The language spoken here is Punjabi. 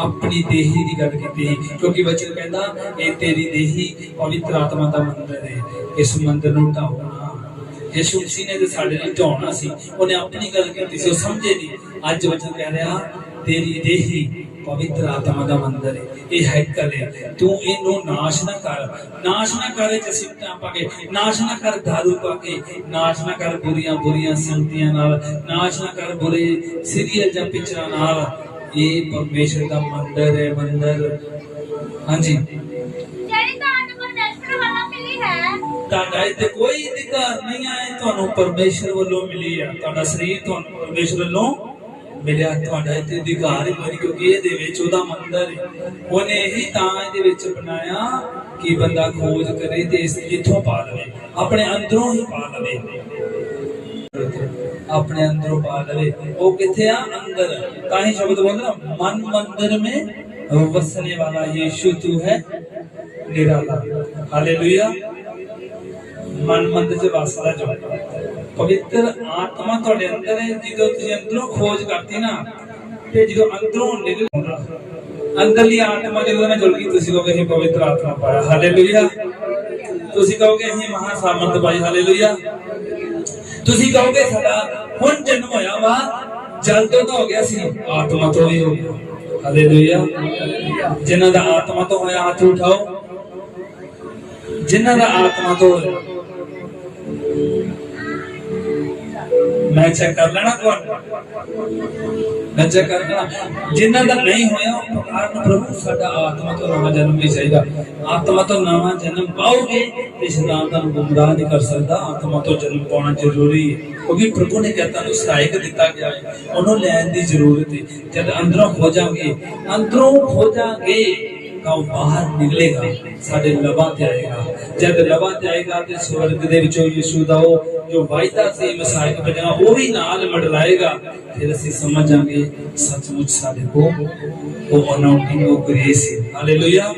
ਆਪਣੀ ਦੇਹੀ ਦੀ ਗੱਲ ਕੀਤੀ ਕਿਉਂਕਿ ਵਚਨ ਕਹਿੰਦਾ, ਇਹ ਤੇਰੀ ਦੇਹੀ ਪਵਿੱਤਰ ਆਤਮਾ ਦਾ ਮੰਦਰ ਹੈ। ਇਸ ਮੰਦਰ ਨੂੰ ਢਾਉਣਾ ਯਿਸੂ ਮਸੀਹ ਨੇ ਤੇ ਸਾਡੇ ਲਈ ਢਾਉਣਾ ਸੀ। ਉਹਨੇ ਆਪਣੀ ਗੱਲ ਕੀਤੀ ਸੀ, ਉਹ ਸਮਝੇ ਨਹੀਂ। ਅੱਜ ਵਚਨ ਕਹਿ ਰਿਹਾ, ਤੇਰੀ ਦੇਹੀ ਪਵਿੱਤਰ ਆਤਮਾ ਦਾ ਮੰਦਰ ਹੈ। ਇਹ ਹੈਕਲ ਹੈ। ਤੂੰ ਇਹਨੂੰ ਨਾਸ਼ ਨਾ ਕਰ। ਨਾਸ਼ ਨਾ ਕਰ ਇਹ ਪਾ ਕੇ। ਨਾਸ਼ ਨਾ ਕਰ ਦਾਰੂ ਪਾ ਕੇ। ਨਾਸ਼ ਨਾ ਕਰ ਬੁਰੀਆਂ ਬੁਰੀਆਂ ਸੰਗਤੀਆਂ ਨਾਲ। ਨਾਸ਼ ਨਾ ਕਰ ਬੁਰੇ ਸੀਰੀਅਲ ਜਾਂ ਪਿਕਚਰਾਂ ਨਾਲ। ਇਹ ਪਰਮੇਸ਼ਰ ਦਾ ਮੰਦਰ ਹੈ ਮੰਦਰ। ਹਾਂਜੀ। ਜਿਹੜੀ ਤੁਹਾਨੂੰ ਪਰਮੇਸ਼ਵਰ ਵੱਲੋਂ ਮਿਲੀ ਹੈ। ਤੁਹਾਡਾ ਇੱਥੇ ਕੋਈ ਅਧਿਕਾਰ ਨਹੀਂ ਹੈ ਤੁਹਾਨੂੰ ਪਰਮੇਸ਼ਰ ਵੱਲੋਂ ਮਿਲੀ ਆ। ਤੁਹਾਡਾ ਸਰੀਰ ਤੁਹਾਨੂੰ ਪਰਮੇਸ਼ਰ ਵੱਲੋਂ ਮਿਲਿਆ। ਤੁਹਾਡਾ ਇੱਥੇ ਅਧਿਕਾਰ ਹੀ ਨਹੀਂ ਕਿਉਂਕਿ ਇਹਦੇ ਵਿੱਚ ਉਹਦਾ ਮੰਦਰ ਹੈ। ਉਹਨੇ ਇਹੀ ਤਾਂ ਇਹਦੇ ਵਿੱਚ ਬਣਾਇਆ ਕਿ ਬੰਦਾ ਖੋਜ ਕਰੇ ਤੇ ਇਸ ਇੱਥੋਂ ਪਾ ਲਵੇ। ਆਪਣੇ ਅੰਦਰੋਂ ਹੀ ਪਾ ਲਵੇ। ਆਪਣੇ ਅੰਦਰੋਂ ਪਾ ਲਵੇ ਉਹ ਕਿੱਥੇ ਆ ਅੰਦਰ ਤਾਂ ਹੀ ਸ਼ਬਦ ਬੋਲਦਾ ਮਨ ਮੰਦਰ ਮੇ ਵਸਨੇ ਵਾਲਾ ਯੀਸ਼ु ਤੂੰ ਹੈ ਨਿਰਾਲਾ ਹਾਲੇਲੂਇਆ ਮਨ ਮੰਦਰ ਚ ਵਸਦਾ ਜੋ ਪਵਿੱਤਰ ਆਤਮਾ ਤੁਹਾਡੇ ਅੰਦਰ ਹੈ ਜਦੋਂ ਤੁਸੀਂ ਅੰਦਰੋਂ ਖੋਜ ਕਰਤੀ ਨਾ ਤੇ ਜਦੋਂ ਅੰਦਰੋਂ ਨਿਕਲ ਅੰਦਰਲੀ ਆਤਮਾ ਜਦੋਂ ਨਾਲ ਜੁੜ ਗਈ ਤੁਸੀਂ ਕਹੋਗੇ ਅਸੀਂ ਪਵਿੱਤਰ ਆਤਮਾ ਪਾਇਆ ਹਾਲੇਲੂਇਆ ਤੁਸੀਂ ਕਹੋਗੇ ਅਸੀਂ ਮਹਾ ਸਾਮਰਥ ਪਾਈ ਹਾਲੇਲੂਇਆ ਤੁਸੀਂ ਕਹੋਗੇ ਸਾਡਾ ਹੁਣ ਜਨਮ ਹੋਇਆ ਵਾ, ਜਲ ਤੋਂ ਤਾਂ ਹੋ ਗਿਆ ਸੀ, ਆਤਮਾ ਤੋਂ ਵੀ ਹੋ ਗਿਆ। ਹਾਲੇਲੂਇਆ ਜਿਨ੍ਹਾਂ ਦਾ ਆਤਮਾ ਤੋਂ ਹੋਇਆ, ਹੱਥ ਉਠਾਓ। ਜਿਨ੍ਹਾਂ ਦਾ ਆਤਮਾ ਤੋਂ ਹੋਇਆ। ਮੈਂ ਚੈੱਕ ਕਰ ਲੈਣਾ ਤੁਹਾਨੂੰ? ਮੈਂ ਚੈੱਕ ਕਰ ਲੈਣਾ। ਜਿਨ੍ਹਾਂ ਦਾ ਨਹੀਂ ਹੋਇਆ, ਉਹ ਕਾਰਨ ਪ੍ਰਭੂ ਸਾਡਾ ਆਤਮਾ ਤੋਂ ਨਵਾਂ ਜਨਮ ਨਹੀਂ ਚਾਹੀਦਾ। ਆਤਮਾ ਤੋਂ ਨਵਾਂ ਜਨਮ ਪਾਓਗੇ ਤੇ ਸ਼ੈਤਾਨ ਤੁਹਾਨੂੰ ਗੁੰਮਰਾਹ ਨਹੀਂ ਕਰ ਸਕਦਾ। ਆਤਮਾ ਤੋਂ ਜਨਮ ਪਾਉਣਾ ਜ਼ਰੂਰੀ ਹੈ। ਕਿਉਂਕਿ ਪ੍ਰਭੂ ਨੇ ਕਿਹਾ ਤੁਹਾਨੂੰ ਸਹਾਇਕ ਦਿੱਤਾ ਗਿਆ ਹੈ। ਉਹਨੂੰ ਲੈਣ ਦੀ ਜ਼ਰੂਰਤ ਹੈ। ਜਦ ਅੰਦਰੋਂ ਹੋ ਜਾਗੇ ਅੰਦਰੋਂ ਹੋ ਜਾਗੇ ਤਾਂ ਉਹ ਬਾਹਰ ਨਿਕਲੇਗਾ, ਸਾਡੇ ਲਬਾਂ ਤੇ ਆਏਗਾ। ਜਦ ਲਬਾਂ ਤੇ ਆਏਗਾ ਤੇ ਸਵਰਗ ਦੇ ਵਿੱਚੋਂ ਯਿਸੂ ਦਾ ਉਹ ਜੋ ਵਾਅਦਾ ਸੀ, ਮਸਾਇਕ ਭੇਜਣਾ ਉਹ ਵੀ ਨਾਲ ਮੰਡਲਾਏਗਾ ਫਿਰ ਅਸੀਂ ਸਮਝਾਂਗੇ, ਸੱਚਮੁੱਚ ਸਾਡੇ ਕੋ ਉਹ ਅਨਾਉਂਟਿੰਗ ਉਹ ਗ੍ਰੇਸ ਹੈ ਹਾਲੇਲੂਇਆ